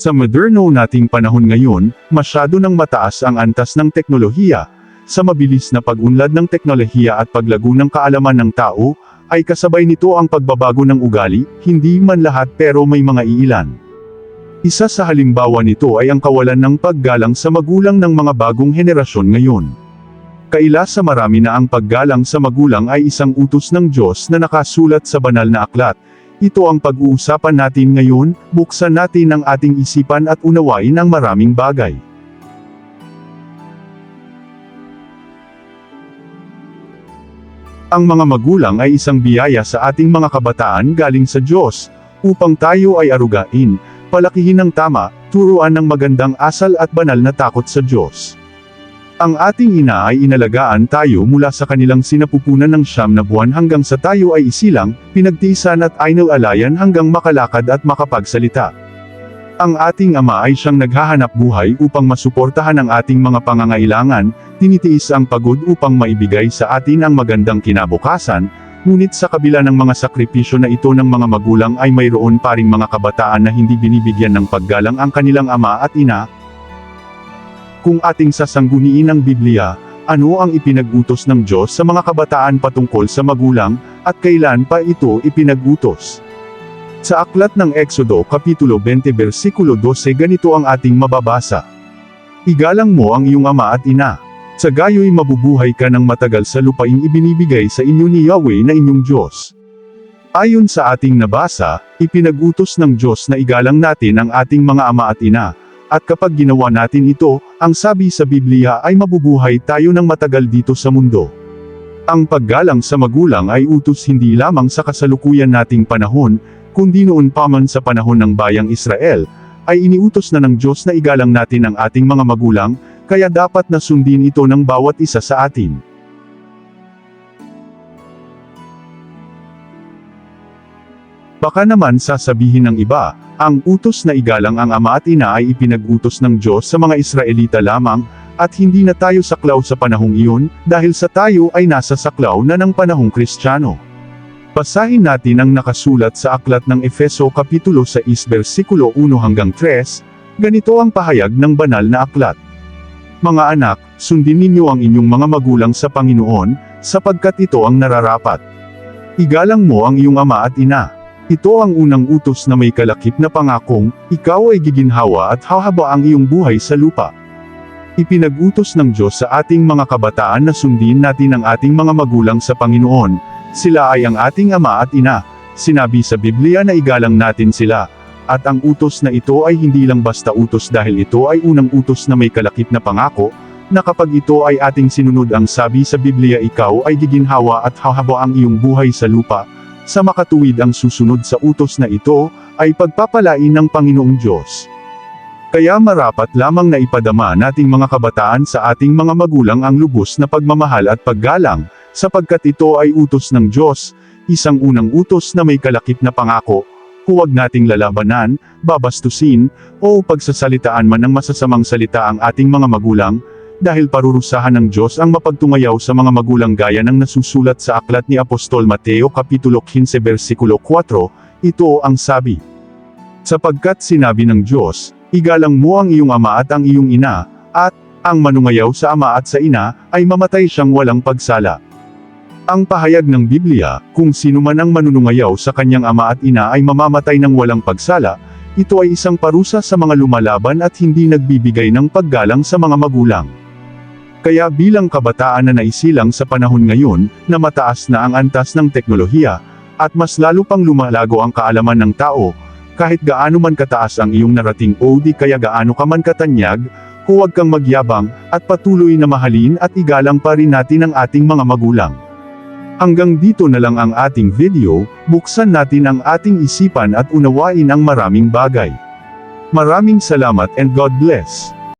Sa moderno nating panahon ngayon, masyado nang mataas ang antas ng teknolohiya. Sa mabilis na pag-unlad ng teknolohiya at paglago ng kaalaman ng tao, ay kasabay nito ang pagbabago ng ugali, hindi man lahat pero may mga iilan. Isa sa halimbawa nito ay ang kawalan ng paggalang sa magulang ng mga bagong henerasyon ngayon. Kaila sa marami na ang paggalang sa magulang ay isang utos ng Diyos na nakasulat sa banal na aklat. Ito ang pag-uusapan natin ngayon, buksan natin ang ating isipan at unawain ang maraming bagay. Ang mga magulang ay isang biyaya sa ating mga kabataan galing sa Diyos, upang tayo ay arugain, palakihin ng tama, turuan ng magandang asal at banal na takot sa Diyos. Ang ating ina ay inalagaan tayo mula sa kanilang sinapupunan ng siyam na buwan hanggang sa tayo ay isilang, pinagtiisan at ainal-alayan hanggang makalakad at makapagsalita. Ang ating ama ay siyang naghahanap buhay upang masuportahan ang ating mga pangangailangan, tinitiis ang pagod upang maibigay sa atin ang magandang kinabukasan, ngunit sa kabila ng mga sakripisyo na ito ng mga magulang ay mayroon pa ring mga kabataan na hindi binibigyan ng paggalang ang kanilang ama at ina, kung ating sasangguniin ang Biblia, ano ang ipinag-utos ng Diyos sa mga kabataan patungkol sa magulang, at kailan pa ito ipinag-utos? Sa aklat ng Exodo Kapitulo 20 versikulo 12 ganito ang ating mababasa. Igalang mo ang iyong ama at ina. Sa gayo'y mabubuhay ka ng matagal sa lupaing ibinibigay sa inyo ni Yahweh na inyong Diyos. Ayon sa ating nabasa, ipinag-utos ng Diyos na igalang natin ang ating mga ama at ina, at kapag ginawa natin ito, ang sabi sa Biblia ay mabubuhay tayo ng matagal dito sa mundo. Ang paggalang sa magulang ay utos hindi lamang sa kasalukuyan nating panahon, kundi noon pa man sa panahon ng bayang Israel, ay iniutos na ng Diyos na igalang natin ang ating mga magulang, kaya dapat na sundin ito ng bawat isa sa atin. Baka naman sasabihin ng iba, ang utos na igalang ang ama at ina ay ipinag-utos ng Diyos sa mga Israelita lamang, at hindi na tayo saklaw sa panahong iyon, dahil sa tayo ay nasa saklaw na ng panahong Kristiyano. Basahin natin ang nakasulat sa aklat ng Efeso Kapitulo 6 versikulo 1 hanggang 3, ganito ang pahayag ng banal na aklat. Mga anak, sundin ninyo ang inyong mga magulang sa Panginoon, sapagkat ito ang nararapat. Igalang mo ang iyong ama at ina. Ito ang unang utos na may kalakip na pangakong, ikaw ay giginhawa at hahaba ang iyong buhay sa lupa. Ipinag-utos ng Diyos sa ating mga kabataan na sundin natin ang ating mga magulang sa Panginoon, sila ay ang ating ama at ina. Sinabi sa Biblia na igalang natin sila, at ang utos na ito ay hindi lang basta utos dahil ito ay unang utos na may kalakip na pangako, na kapag ito ay ating sinunod ang sabi sa Biblia ikaw ay giginhawa at hahaba ang iyong buhay sa lupa, sa makatuwid ang susunod sa utos na ito, ay pagpapalain ng Panginoong Diyos. Kaya marapat lamang na ipadama nating mga kabataan sa ating mga magulang ang lubos na pagmamahal at paggalang, sapagkat ito ay utos ng Diyos, isang unang utos na may kalakip na pangako, huwag nating lalabanan, babastusin, o pagsasalitaan man ng masasamang salita ang ating mga magulang, dahil parurusahan ng Diyos ang mapagtungayaw sa mga magulang gaya ng nasusulat sa aklat ni Apostol Mateo Kapitulo 15 versikulo 4, ito ang sabi. Sapagkat sinabi ng Diyos, igalang mo ang iyong ama at ang iyong ina, at, ang manungayaw sa ama at sa ina, ay mamatay siyang walang pagsala. Ang pahayag ng Biblia, kung sino man ang manunungayaw sa kanyang ama at ina ay mamamatay ng walang pagsala, ito ay isang parusa sa mga lumalaban at hindi nagbibigay ng paggalang sa mga magulang. Kaya bilang kabataan na naisilang sa panahon ngayon, na mataas na ang antas ng teknolohiya, at mas lalo pang lumalago ang kaalaman ng tao, kahit gaano man kataas ang iyong narating o di kaya gaano ka man katanyag, huwag kang magyabang, at patuloy na mahalin at igalang pa rin natin ang ating mga magulang. Hanggang dito na lang ang ating video, buksan natin ang ating isipan at unawain ang maraming bagay. Maraming salamat and God bless.